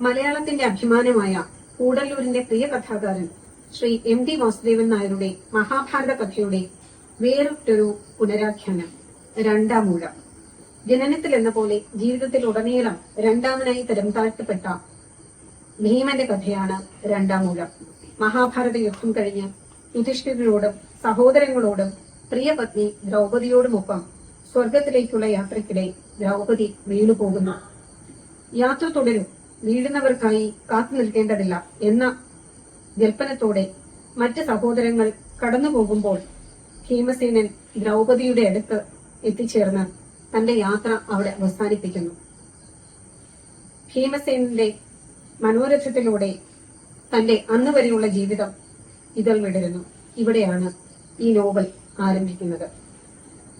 മലയാളത്തിന്റെ അഭിമാനമായ കൂടല്ലൂരിന്റെ പ്രിയ കഥാകാരൻ ശ്രീ എം ടി വാസുദേവൻ നായരുടെ മഹാഭാരത കഥയുടെ വേറിട്ടൊരു പുനരാഖ്യാനം രണ്ടാം ഊഴം. ജനനത്തിൽ എന്ന പോലെ ജീവിതത്തിൽ ഉടനീളം രണ്ടാമനായി തരം താഴ്ത്തപ്പെട്ട ഭീമന്റെ കഥയാണ് രണ്ടാം ഊഴം. മഹാഭാരത യുദ്ധം കഴിഞ്ഞ് യുധിഷ്ഠിരനോടും സഹോദരങ്ങളോടും പ്രിയപത്നി ദ്രൗപതിയോടുമൊപ്പം സ്വർഗത്തിലേക്കുള്ള യാത്രയ്ക്കിടെ ദ്രൗപതി വീണുപോകുന്നു. യാത്ര തുടരും. വീഴുന്നവർക്കായി കാത്തു നിൽക്കേണ്ടതില്ല എന്ന ജൽപ്പനത്തോടെ മറ്റ് സഹോദരങ്ങൾ കടന്നു പോകുമ്പോൾ ഭീമസേനൻ ദ്രൗപതിയുടെ അടുത്ത് എത്തിച്ചേർന്ന് തന്റെ യാത്ര അവിടെ അവസാനിപ്പിക്കുന്നു. ഭീമസേനന്റെ മനോരഥത്തിലൂടെ തന്റെ അന്ന് വരെയുള്ള ജീവിതം ഇതൾ വിടരുന്നു. ഇവിടെയാണ് ഈ നോവൽ ആരംഭിക്കുന്നത്.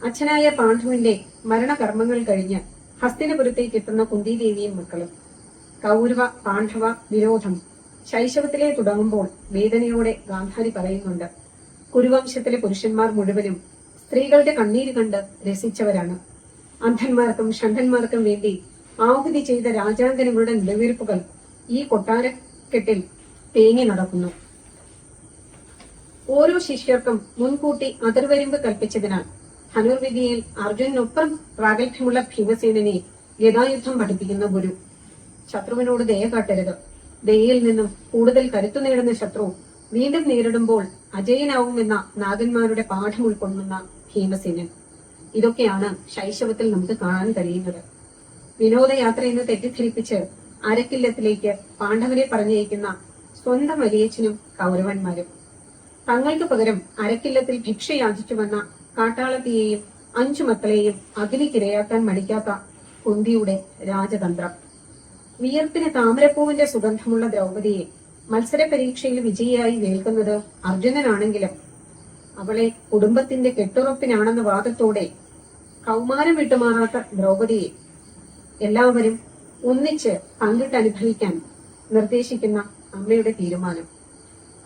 അച്ഛനായ പാണ്ഡുവിന്റെ മരണകർമ്മങ്ങൾ കഴിഞ്ഞ് ഹസ്തിനപുരത്തേക്ക് എത്തുന്ന കുന്തിദേവിയും മക്കളും കൗരവ പാണ്ഡവ വിരോധം. ശൈശവത്തിലേ തുടങ്ങുമ്പോൾ വേദനയോടെ ഗാന്ധാരി പറയുന്നുണ്ട് കുരുവംശത്തിലെ പുരുഷന്മാർ മുഴുവനും സ്ത്രീകളുടെ കണ്ണീര് കണ്ട് രസിച്ചവരാണ്. അന്ധന്മാർക്കും ഷണ്ഠന്മാർക്കും വേണ്ടി ആഹുതി ചെയ്ത രാജാങ്കനങ്ങളുടെ നിലനിൽപ്പുകൾ ഈ കൊട്ടാരക്കെട്ടിൽ തേങ്ങി നടക്കുന്നു. ഓരോ ശിഷ്യർക്കും മുൻകൂട്ടി അതിർവരിമ്പ് കൽപ്പിച്ചതിനാൽ ധനുർവിദ്യയിൽ അർജുനൊപ്പം പ്രാഗൽഭ്യമുള്ള ഭീമസേനനെ ഗതായുദ്ധം പഠിപ്പിക്കുന്ന ഗുരു. ശത്രുവിനോട് ദയ കാട്ടരുത്. ദയയിൽ നിന്നും കൂടുതൽ കരുത്തു നേടുന്ന ശത്രു വീണ്ടും നേരിടുമ്പോൾ അജയനാവുമെന്ന നാഗന്മാരുടെ പാഠം ഉൾക്കൊള്ളുന്ന ഭീമസേനൻ. ഇതൊക്കെയാണ് ശൈശവത്തിൽ നമുക്ക് കാണാൻ കഴിയുന്നത്. വിനോദയാത്ര എന്ന് തെറ്റിദ്ധരിപ്പിച്ച് അരക്കില്ലത്തിലേക്ക് പാണ്ഡവരെ പറഞ്ഞയക്കുന്ന സ്വന്തം വലിയച്ഛനും കൗരവന്മാരും. തങ്ങൾക്ക് പകരം അരക്കില്ലത്തിൽ ഭിക്ഷ യാചിച്ചു വന്ന കാട്ടാളത്തിയെയും അഞ്ചു മക്കളെയും അഗ്നിക്കിരയാക്കാൻ മടിക്കാത്ത കുന്തിയുടെ രാജതന്ത്രം. വിയർപ്പിന് താമരപ്പൂവിന്റെ സുഗന്ധമുള്ള ദ്രൗപതിയെ മത്സര പരീക്ഷയിൽ വിജയിയായി നിൽക്കുന്നത് അർജുനനാണെങ്കിലും അവളെ കുടുംബത്തിന്റെ കെട്ടുറപ്പിനാണെന്ന വാദത്തോടെ കൗമാരം വിട്ടുമാറാത്ത ദ്രൗപതിയെ എല്ലാവരും ഒന്നിച്ച് പങ്കിട്ട് അനുഭവിക്കാൻ നിർദ്ദേശിക്കുന്ന അമ്മയുടെ തീരുമാനം.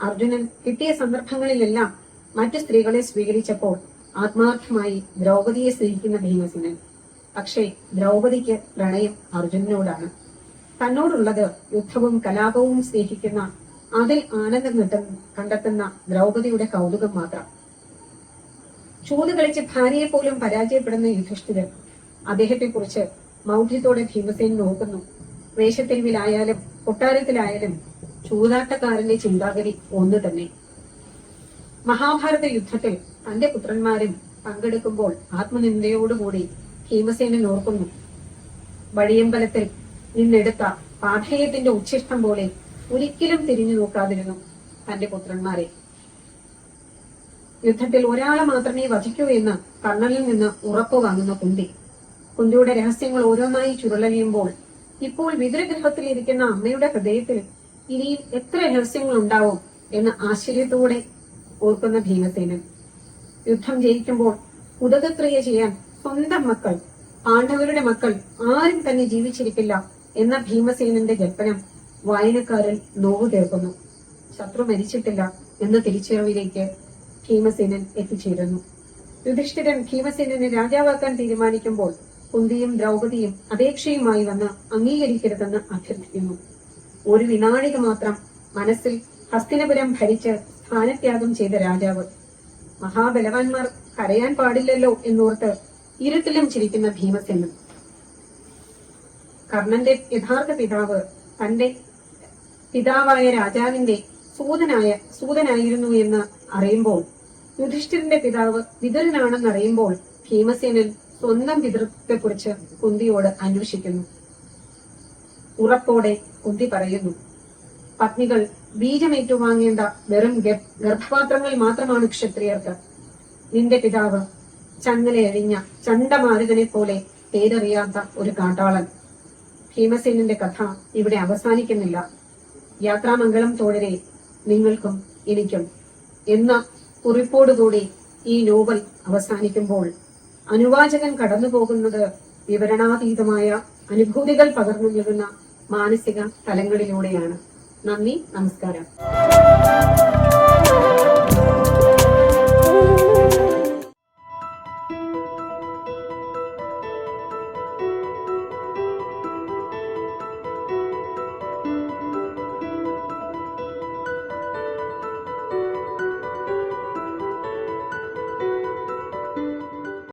അർജുനൻ കിട്ടിയ സന്ദർഭങ്ങളിലെല്ലാം മറ്റു സ്ത്രീകളെ സ്വീകരിച്ചപ്പോൾ ആത്മാർത്ഥമായി ദ്രൗപതിയെ സ്നേഹിക്കുന്ന ഭീമസേനൻ. പക്ഷേ ദ്രൗപതിക്ക് പ്രണയം അർജുനനോടാണ്. തന്നോടുള്ളത് യുദ്ധവും കലാപവും സ്നേഹിക്കുന്ന അതിൽ ആനന്ദം കിട്ടുന്ന കണ്ടെത്തുന്ന ദ്രൗപതിയുടെ കൗതുകം മാത്രം. ചൂത് കളിച്ച് ഭാര്യയെ പോലും പരാജയപ്പെടുന്ന യുധിഷ്ഠിരൻ അദ്ദേഹത്തെ കുറിച്ച് മൗഢ്യത്തോടെ ഭീമസേൻ നോക്കുന്നു. വേഷത്തെരുവിലായാലും കൊട്ടാരത്തിലായാലും ചൂതാട്ടക്കാരന്റെ ചിന്താഗതി ഒന്ന് തന്നെ. മഹാഭാരത യുദ്ധത്തിൽ തന്റെ പുത്രന്മാരും പങ്കെടുക്കുമ്പോൾ ആത്മനിന്ദയോടുകൂടി ഭീമസേനൻ ഓർക്കുന്നു. വഴിയമ്പലത്തിൽ നിന്നെടുത്ത പാഠേയത്തിന്റെ ഉച്ഛിഷ്ടം പോലെ ഒരിക്കലും തിരിഞ്ഞു നോക്കാതിരുന്നു തന്റെ പുത്രന്മാരെ. യുദ്ധത്തിൽ ഒരാളെ മാത്രമേ വധിക്കൂ എന്ന് കർണനിൽ നിന്ന് ഉറപ്പു വാങ്ങുന്ന കുന്തി കുന്തിയുടെ രഹസ്യങ്ങൾ ഓരോന്നായി ചുരുളഴിയുമ്പോൾ ഇപ്പോൾ വിതുരഗ്രഹത്തിൽ ഇരിക്കുന്ന അമ്മയുടെ ഹൃദയത്തിൽ ഇനിയും എത്ര രഹസ്യങ്ങൾ ഉണ്ടാവും എന്ന് ആശ്ചര്യത്തോടെ ഓർക്കുന്ന ഭീമസേനൻ. യുദ്ധം ജയിക്കുമ്പോൾ ഉദകക്രിയ ചെയ്യാൻ സ്വന്തം മക്കൾ പാണ്ഡവരുടെ മക്കൾ ആരും തന്നെ ജീവിച്ചിരിക്കില്ല. എന്ന ഭീമസേനന്റെ ജൽപ്പനം വായനക്കാരൻ നോവു തീർക്കുന്നു ശത്രു മരിച്ചിട്ടില്ല എന്ന തിരിച്ചറിവിലേക്ക് ഭീമസേനൻ എത്തിച്ചേരുന്നു. യുധിഷ്ഠിരൻ ഭീമസേനനെ രാജാവാക്കാൻ തീരുമാനിക്കുമ്പോൾ കുന്തിയും ദ്രൗപതിയും അപേക്ഷയുമായി വന്ന് അംഗീകരിക്കരുതെന്ന് അഭ്യർത്ഥിക്കുന്നു. ഒരു വിനാഴിക മാത്രം മനസ്സിൽ ഹസ്തിനപുരം ഭരിച്ച് സ്ഥാനത്യാഗം ചെയ്ത രാജാവ്. മഹാബലവാന്മാർ കരയാൻ പാടില്ലല്ലോ എന്നോർത്ത് ഇരുട്ടിലും ചിരിക്കുന്ന ഭീമസേനൻ. കർണന്റെ യഥാർത്ഥ പിതാവ് തന്റെ പിതാവായ രാജാവിന്റെ സൂതനായ സൂതനായിരുന്നു എന്ന് അറിയുമ്പോൾ യുധിഷ്ഠിരന്റെ പിതാവ് വിതുരനാണെന്നറിയുമ്പോൾ ഭീമസേനൻ സ്വന്തം പിതൃത്വത്തെക്കുറിച്ച് കുന്തിയോട് അന്വേഷിക്കുന്നു. ഉറപ്പോടെ കുന്തി പറയുന്നു പത്നികൾ ബീജമേറ്റുവാങ്ങേണ്ട വെറും ഗർഭപാത്രങ്ങൾ മാത്രമാണ് ക്ഷത്രിയർക്ക്. നിന്റെ പിതാവ് ചങ്ങലയഴിഞ്ഞ ചണ്ടമാരുതനെ പോലെ പേരറിയാത്ത ഒരു കാട്ടാളൻ. ഭീമസേനന്റെ കഥ ഇവിടെ അവസാനിക്കുന്നില്ല. യാത്രാമംഗളം തോഴരെ നിങ്ങൾക്കും എനിക്കും എന്ന കുറിപ്പോടുകൂടി ഈ നോവൽ അവസാനിക്കുമ്പോൾ അനുവാചകൻ കടന്നുപോകുന്നത് വിവരണാതീതമായ അനുഭൂതികൾ പകർന്നു നൽകുന്ന മാനസിക തലങ്ങളിലൂടെയാണ്. നന്ദി നമസ്കാരം.